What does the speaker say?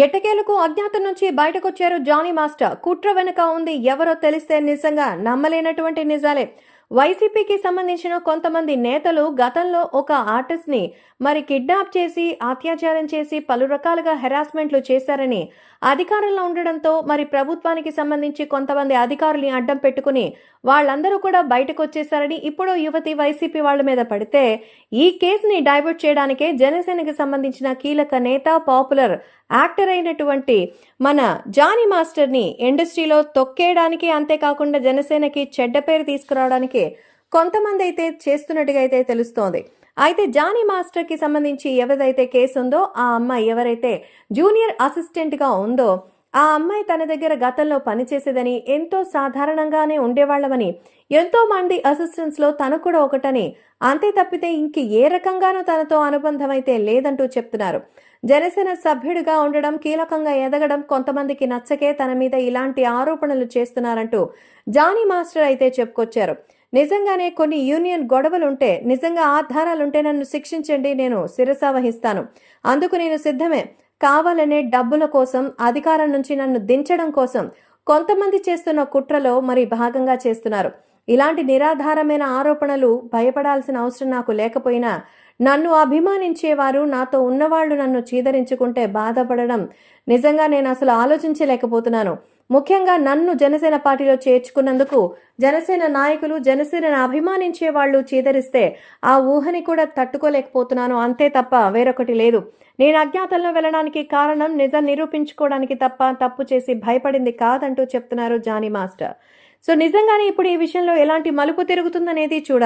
ఎట్టకేలకు అజ్ఞాతం నుంచి బయటకొచ్చారు Johnny master. కుట్ర వెనుక ఉంది. ఎవరో తెలిస్తే నిజంగా నమ్మలేనటువంటి నిజాలే. వైసీపీకి సంబంధించిన కొంతమంది నేతలు గతంలో ఒక ఆర్టిస్ట్ని మరి కిడ్నాప్ చేసి అత్యాచారం చేసి పలు రకాలుగా హెరాస్మెంట్లు చేశారని అధికారంలో ఉండడంతో మరి ప్రభుత్వానికి సంబంధించి కొంతమంది అధికారుల్ని అడ్డం పెట్టుకుని వాళ్ళందరూ కూడా బయటకు వచ్చేసారని ఇప్పుడు యువతి వైసీపీ వాళ్ళ మీద పడితే ఈ కేసుని డైవర్ట్ చేయడానికే జనసేనకి సంబంధించిన కీలక నేత పాపులర్ యాక్టర్ అయినటువంటి మన జానీ మాస్టర్ని ఇండస్ట్రీలో తొక్కేయడానికి అంతేకాకుండా జనసేనకి చెడ్డ పేరు తీసుకురావడానికి కొంతమంది అయితే చేస్తున్నట్టుగా అయితే తెలుస్తోంది. అయితే జానీ మాస్టర్కి సంబంధించి ఎవరిదైతే కేసు ఉందో ఆ అమ్మాయి ఎవరైతే జూనియర్ అసిస్టెంట్గా ఉందో ఆ అమ్మాయి తన దగ్గర గతంలో పనిచేసేదని ఎంతో సాధారణంగానే ఉండేవాళ్ళమని ఎంతో మంది అసిస్టెంట్స్లో తను కూడా ఒకటని అంతే తప్పితే ఇంక ఏ రకంగానూ తనతో అనుబంధం అయితే లేదంటూ చెప్తున్నారు. జనసేన సభ్యుడిగా ఉండడం కీలకంగా ఎదగడం కొంతమందికి నచ్చకే తన మీద ఇలాంటి ఆరోపణలు చేస్తున్నారంటూ జానీ మాస్టర్ అయితే చెప్పుకొచ్చారు. నిజంగానే కొన్ని యూనియన్ గొడవలుంటే నిజంగా ఆధారాలుంటే నన్ను శిక్షించండి నేను శిరస వహిస్తాను అందుకు నేను సిద్ధమే. కావాలనే డబ్బుల కోసం అధికారం నుంచి నన్ను దించడం కోసం కొంతమంది చేస్తున్న కుట్రలో మరి భాగంగా చేస్తున్నారు. ఇలాంటి నిరాధారమైన ఆరోపణలు భయపడాల్సిన అవసరం నాకు లేకపోయినా నన్ను అభిమానించేవారు నాతో ఉన్నవాళ్ళు నన్ను చీదరించుకుంటే బాధపడడం నిజంగా నేను అసలు ఆలోచించలేకపోతున్నాను. ముఖ్యంగా నన్ను జనసేన పార్టీలో చేర్చుకున్నందుకు జనసేన నాయకులు జనసేనను అభిమానించే వాళ్ళు చీదరిస్తే ఆ ఊహని కూడా తట్టుకోలేకపోతున్నాను. అంతే తప్ప వేరొకటి లేదు. నేను అజ్ఞాతంలో వెళ్ళడానికి కారణం నిజం నిరూపించుకోవడానికి తప్ప తప్పు చేసి భయపడింది కాదంటూ చెప్తున్నారు జానీ మాస్టర్. సో నిజంగానే ఇప్పుడు ఈ విషయంలో ఎలాంటి మలుపు తిరుగుతుందనేది చూడాలి.